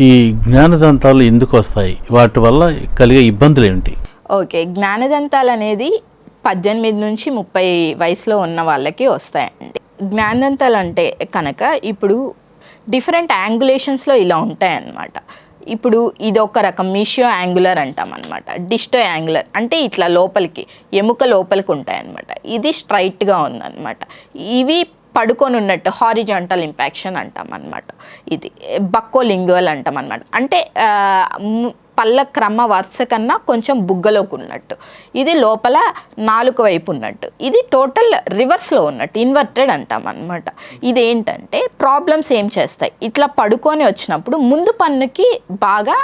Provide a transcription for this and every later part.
ఈ జ్ఞానదంతాలు ఎందుకు వస్తాయి? వాటి వల్ల కలిగే ఇబ్బందులు ఏమిటి? ఓకే జ్ఞానదంతాలు అనేది పద్దెనిమిది నుంచి ముప్పై వయసులో ఉన్న వాళ్ళకి వస్తాయండి. జ్ఞానదంతాలు అంటే కనుక ఇప్పుడు డిఫరెంట్ యాంగులేషన్స్లో ఇలా ఉంటాయన్నమాట. ఇప్పుడు ఇది ఒక రకం మిషియో యాంగులర్ అంటాం అనమాట డిస్టో యాంగులర్ అంటే ఇట్లా లోపలికి ఎముక లోపలికి ఉంటాయన్నమాట. ఇది స్ట్రైట్గా ఉందన్నమాట. ఇవి పడుకొని ఉన్నట్టు హారిజాంటల్ ఇంపాక్షన్ అంటాం అనమాట ఇది బక్కోలింగ్వల్ అంటాం అనమాట అంటే పళ్ళ క్రమ వరుస కన్నా కొంచెం బుగ్గలోకి ఉన్నట్టు ఇది లోపల నాలుగు వైపు ఉన్నట్టు ఇది టోటల్ రివర్స్లో ఉన్నట్టు ఇన్వర్టెడ్ అంటాం అనమాట ఇది ఏంటంటే ప్రాబ్లమ్స్ ఏం చేస్తాయి? ఇట్లా పడుకొని వచ్చినప్పుడు ముందు పన్నుకి బాగా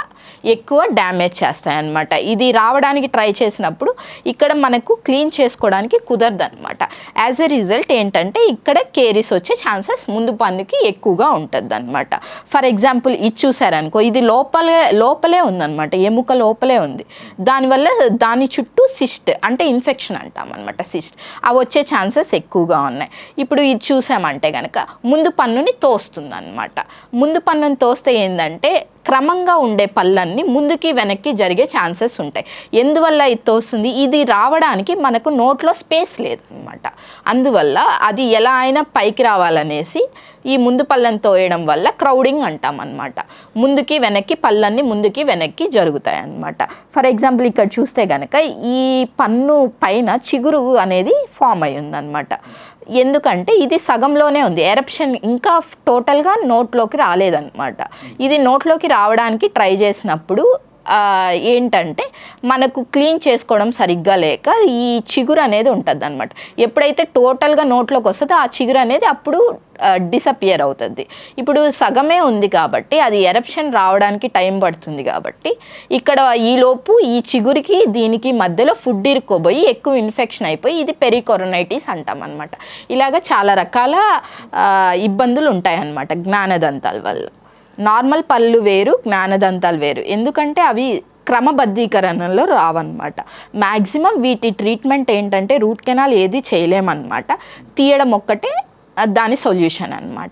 ఎక్కువ డ్యామేజ్ చేస్తాయి అన్నమాట ఇది రావడానికి ట్రై చేసినప్పుడు ఇక్కడ మనకు క్లీన్ చేసుకోవడానికి కుదరదు అనమాట యాజ్ ఎ రిజల్ట్ ఏంటంటే ఇక్కడ కేరీస్ వచ్చే ఛాన్సెస్ ముందు పన్నుకి ఎక్కువగా ఉంటుంది అనమాట ఫర్ ఎగ్జాంపుల్ ఇది చూసారనుకో ఇది లోపలే లోపలే ఉందన్నమాట. అనమాట ఎముక లోపలే ఉంది. దానివల్ల దాని చుట్టూ సిస్ట్ అంటే ఇన్ఫెక్షన్ అంటాం అనమాట సిస్ట్. అవి వచ్చే ఛాన్సెస్ ఎక్కువగా ఉన్నాయి. ఇప్పుడు ఇది చూసామంటే కనుక ముందు పన్నుని తోస్తుంది అనమాట ముందు పన్నుని తోస్తే ఏంటంటే క్రమంగా ఉండే పళ్ళన్నీ ముందుకి వెనక్కి జరిగే ఛాన్సెస్ ఉంటాయి. ఎందువల్ల ఇది తోస్తుంది? ఇది రావడానికి మనకు నోట్లో స్పేస్ లేదనమాట అందువల్ల అది ఎలా అయినా పైకి రావాలనేసి ఈ ముందు పళ్ళని తోయడం వల్ల క్రౌడింగ్ అంటాం అనమాట ముందుకి వెనక్కి పళ్ళన్నీ ముందుకి వెనక్కి జరుగుతాయి అన్నమాట ఫర్ ఎగ్జాంపుల్ ఇక్కడ చూస్తే కనుక ఈ పన్ను పైన చిగురు అనేది ఫామ్ అయి ఉందన్నమాట ఎందుకంటే ఇది సగంలోనే ఉంది. ఎరప్షన్ ఇంకా టోటల్గా నోట్లోకి రాలేదన్నమాట. ఇది నోట్లోకి రావడానికి ట్రై చేసినప్పుడు ఏంటంటే మనకు క్లీన్ చేసుకోవడం సరిగ్గా లేక ఈ చిగురు అనేది ఉంటుంది అనమాట ఎప్పుడైతే టోటల్గా నోట్లోకి వస్తుందో ఆ చిగురు అనేది అప్పుడు డిసపియర్ అవుతుంది. ఇప్పుడు సగమే ఉంది కాబట్టి అది ఎరప్షన్ రావడానికి టైం పడుతుంది కాబట్టి ఇక్కడ ఈలోపు ఈ చిగురికి దీనికి మధ్యలో ఫుడ్ ఇరుక్కోబోయి ఎక్కువ ఇన్ఫెక్షన్ అయిపోయి ఇది పెరికొరనైటిస్ అంటాం అనమాట ఇలాగ చాలా రకాల ఇబ్బందులు ఉంటాయన్నమాట జ్ఞానదంతాల వల్ల. నార్మల్ పళ్ళు వేరు జ్ఞానదంతాలు వేరు. ఎందుకంటే అవి క్రమబద్ధీకరణలో రావన్నమాట. మ్యాక్సిమం వీటి ట్రీట్మెంట్ ఏంటంటే రూట్ కెనాల్ ఏది చేయలేమన్నమాట. తీయడం ఒక్కటే దాని సొల్యూషన్ అన్నమాట.